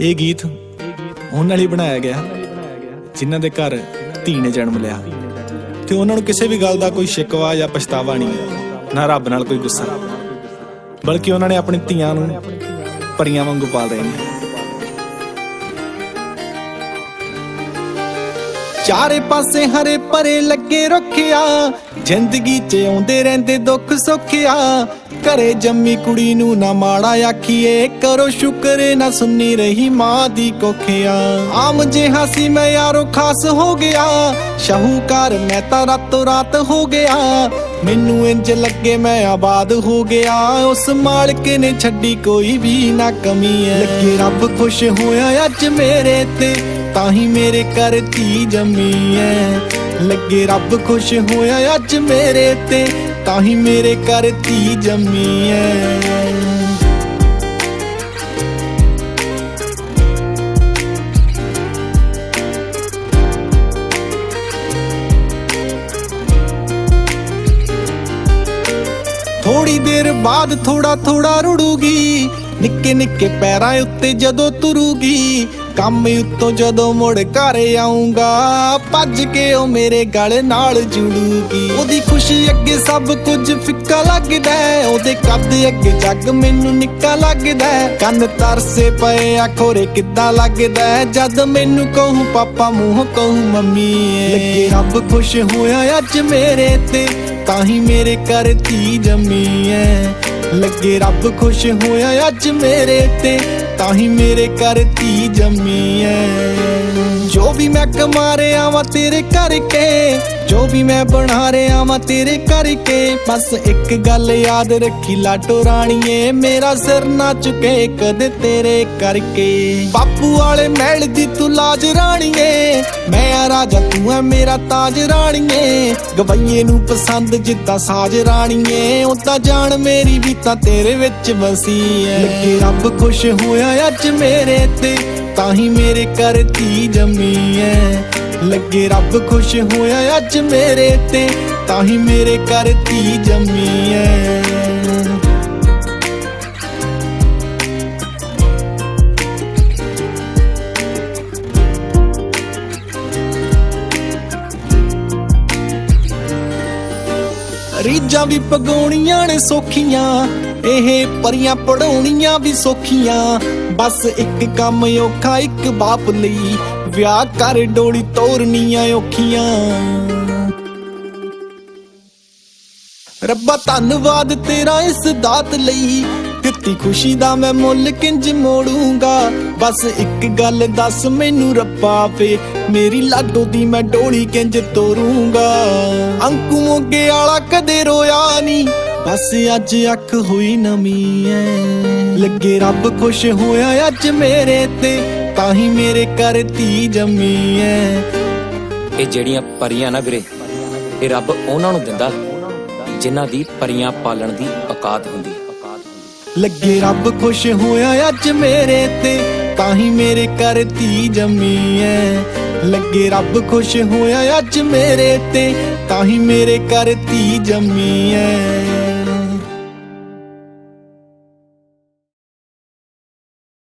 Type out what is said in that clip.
ਇਹ ਗੀਤ ਉਹਨਾਂ ਹੀ ਬਣਾਇਆ ਗਿਆ ਜਿਨ੍ਹਾਂ ਦੇ ਘਰ ਧੀ ਨੇ ਜਨਮ ਲਿਆ। ਤੇ ਉਹਨਾਂ ਨੂੰ ਕਿਸੇ ਵੀ ਗੱਲ ਦਾ ਕੋਈ ਸ਼ਿਕਵਾ ਜਾਂ ਪਛਤਾਵਾ ਨਹੀਂ ਨਾ ਰੱਬ ਨਾਲ ਕੋਈ ਗੁੱਸਾ। ਬਲਕਿ ਉਹਨਾਂ ਨੇ ਆਪਣੀ ਧੀਆਂ ਨੂੰ ਪਰੀਆਂ ਵਾਂਗੂ ਪਾਲ ਰਹੇ ਨੇ। ਚਾਰੇ ਪਾਸੇ ਹਰੇ ਭਰੇ ਲੱਗੇ ਰੱਖਿਆ ਜ਼ਿੰਦਗੀ 'ਚ ਆਉਂਦੇ ਰਹਿੰਦੇ ਦੁੱਖ ਸੁੱਖਿਆ ਘਰੇ ਜੰਮੀ ਕੁੜੀ ਨੂੰ ਨਾ ਮਾੜਾ ਆਖੀਏ, ਕਰੋ ਸ਼ੁਕਰ, ਨਾ ਸੁੰਨੀ ਰਹੀ ਮਾਂ ਦੀ ਕੋਖਿਆ। ਆਮ ਜਿਹਾ ਸੀ ਮੈਂ ਯਾਰੋ ਖਾਸ ਹੋ ਗਿਆ, ਸ਼ਾਹੂਕਾਰ ਮੈਂ ਤਾਂ ਰਾਤੋਂ ਰਾਤ ਹੋ ਗਿਆ। ਮੈਨੂੰ ਇੰਜ ਲੱਗੇ ਮੈਂ ਆਬਾਦ ਹੋ ਗਿਆ, ਉਸ ਮਾਲਕ ਨੇ ਛੱਡੀ ਕੋਈ ਵੀ ਨਾ ਕਮੀ ਐ। ਲੱਗੇ ਰੱਬ ਖੁਸ਼ ਹੋਇਆ ਅੱਜ ਮੇਰੇ ਤੇ ਤਾਂ ਹੀ ਮੇਰੇ ਘਰ ਧੀ ਜੰਮੀ ਐ। ਲੱਗੇ ਰੱਬ ਖੁਸ਼ ਹੋਇਆ ਅੱਜ ਮੇਰੇ ਤੇ ਤਾਂ ਹੀ ਮੇਰੇ ਘਰ ਧੀ ਜੰਮੀ ਐ। ਥੋੜੀ ਦੇਰ ਬਾਅਦ ਥੋੜਾ ਥੋੜਾ ਰੁੜੂਗੀ। ਨਿੱਕੇ ਨਿੱਕੇ ਪੈਰਾਂ ਉੱਤੇ ਜਦੋਂ ਤੁਰੂਗੀ ਕੰਮ ਉੱਤੋਂ ਜਦੋਂ ਮੁੜ ਘਰ ਆਉਂਗਾ ਭੱਜ ਕੇ ਉਹ ਮੇਰੇ ਗਲ ਨਾਲ ਜੁੜੂਗੀ। ਉਹਦੀ ਖੁਸ਼ੀ ਅੱਗੇ ਸਭ ਕੁਝ ਫਿੱਕਾ ਲੱਗਦਾ ਉਹਦੇ ਕੱਦ ਅੱਗੇ ਜੱਗ ਮੈਨੂੰ ਨਿੱਕਾ ਲੱਗਦਾ ਕੰਨ ਤਰਸੇ ਪਏ ਆ, ਖੋਰੇ ਕਿੱਦਾਂ ਲੱਗਦਾ ਜਦ ਮੈਨੂੰ ਕਹੂੰ, ਪਾਪਾ ਮੂੰਹ ਕਹੂੰ, ਮੰਮੀ ਲੱਗੇ ਰੱਬ ਖੁਸ਼ ਹੋਇਆ ਅੱਜ ਮੇਰੇ ਤੇ, ਤਾਂ ਹੀ ਮੇਰੇ ਘਰ ਧੀ ਜੰਮੀ ਐ ਲੱਗੇ ਰੱਬ ਖੁਸ਼ ਹੋਇਆ ਅੱਜ ਮੇਰੇ ਤੇ ਤਾਂ ਹੀ ਮੇਰੇ ਘਰ ਧੀ ਜੰਮੀ ਐ। ਜੋ ਵੀ ਮੈਂ ਕਮਾ ਰਿਹਾ ਵਾਂ ਤੇਰੇ ਕਰਕੇ ਜੋ ਵੀ ਮੈਂ ਬਣਾ ਰਿਹਾ ਵਾਂ ਤੇਰੇ ਕਰਕੇ, ਬਸ ਇੱਕ ਗੱਲ ਯਾਦ ਰੱਖੀ ਲਾਟੋ ਰਾਣੀਏ, ਮੇਰਾ ਸਿਰ ਨਾ ਝੁਕੇ ਕਦੇ ਤੇਰੇ ਕਰਕੇ। ਬਾਪੂ ਵਾਲੇ ਮਹਿਲ ਦੀ ਤੂੰ ਲਾਜ ਰਾਣੀਏ, ਮੈਂ ਆ ਰਾਜਾ, ਤੂੰ ਐ ਮੇਰਾ ਤਾਜ ਰਾਣੀਏ। ਗਵਈਏ ਨੂੰ ਪਸੰਦ ਜਿੱਦਾਂ ਸਾਜ ਰਾਣੀਏ, ਉਹ ਜਾਣ ਮੇਰੀ ਵੀ ਤਾਂ ਤੇਰੇ ਵਿੱਚ ਵਸੀ ਐ ਲੱਗੇ ਰੱਬ ਖੁਸ਼ ਹੋਇਆ ਅੱਜ ਮੇਰੇ ਤੇ, ਤਾਂ ਹੀ ਮੇਰੇ ਘਰ ਧੀ ਜੰਮੀ ਐ। ਲੱਗੇ ਰੱਬ ਖੁਸ਼ ਹੋਇਆ ਅੱਜ ਮੇਰੇ ਤੇ ਤਾਂ ਹੀ ਮੇਰੇ ਘਰ ਧੀ ਜੰਮੀ ਐ। ਰੀਜਾਂ ਵੀ ਪਗਾਉਣੀਆਂ ਨੇ ਸੌਖੀਆਂ, ਇਹ ਪਰੀਆਂ ਪੜਾਉਣੀਆਂ ਵੀ ਸੌਖੀਆਂ। ਬਸ ਇੱਕ ਕੰਮ ਔਖਾ, ਇੱਕ ਬਾਪ ਲਈ ਵਿਆਹ ਕਰ ਡੋਲੀ ਤੋਰਨੀਆਂ ਔਖੀਆਂ। ਰੱਬਾ ਧੰਨਵਾਦ ਤੇਰਾ ਇਸ ਦਾਤ ਲਈ। ਦਿੱਤੀ ਖੁਸ਼ੀ ਦਾ ਮੈਂ ਮੁੱਲ ਕਿੰਜ ਮੋੜੂੰਗਾ। ਬਸ ਇੱਕ ਗੱਲ ਦੱਸ ਮੈਨੂੰ ਰੱਬਾ ਵੇ, ਮੇਰੀ ਲਾਡੋ ਦੀ ਮੈਂ ਡੋਲੀ ਕਿੰਜ ਤੋਰੂੰਗਾ। ਅੰਕੂ ਮੋਗੇ ਵਾਲਾ ਕਦੇ ਰੋਇਆ ਨਹੀਂ, ਬਸ ਅੱਜ ਅੱਖ ਹੋਈ ਨਵੀਂ ਐ। ਲੱਗੇ ਰੱਬ ਖੁਸ਼ ਹੋਇਆ ਅੱਜ ਮੇਰੇ ਤੇ। ਤਾਂ ਹੀ ਮੇਰੇ ਘਰ ਧੀ ਜੰਮੀ ਐ। ਇਹ ਜਿਹੜੀਆਂ ਪਰੀਆਂ ਨਾ ਵੀਰੇ ਇਹ ਰੱਬ ਉਹਨਾਂ ਨੂੰ ਦਿੰਦਾ ਜਿਨ੍ਹਾਂ ਦੀ ਪਰੀਆਂ ਪਾਲਣ ਦੀ ਔਕਾਤ ਹੁੰਦੀ। ਲੱਗੇ ਰੱਬ ਖੁਸ਼ ਹੋਇਆ ਅੱਜ ਮੇਰੇ ਤੇ ਤਾਂ ਹੀ ਮੇਰੇ ਘਰ ਧੀ ਜੰਮੀ ਐ। ਲੱਗੇ ਰੱਬ ਖੁਸ਼ ਹੋਇਆ ਅੱਜ ਮੇਰੇ ਤੇ ਤਾਂ ਹੀ ਮੇਰੇ ਘਰ ਧੀ ਜੰਮੀ ਐ।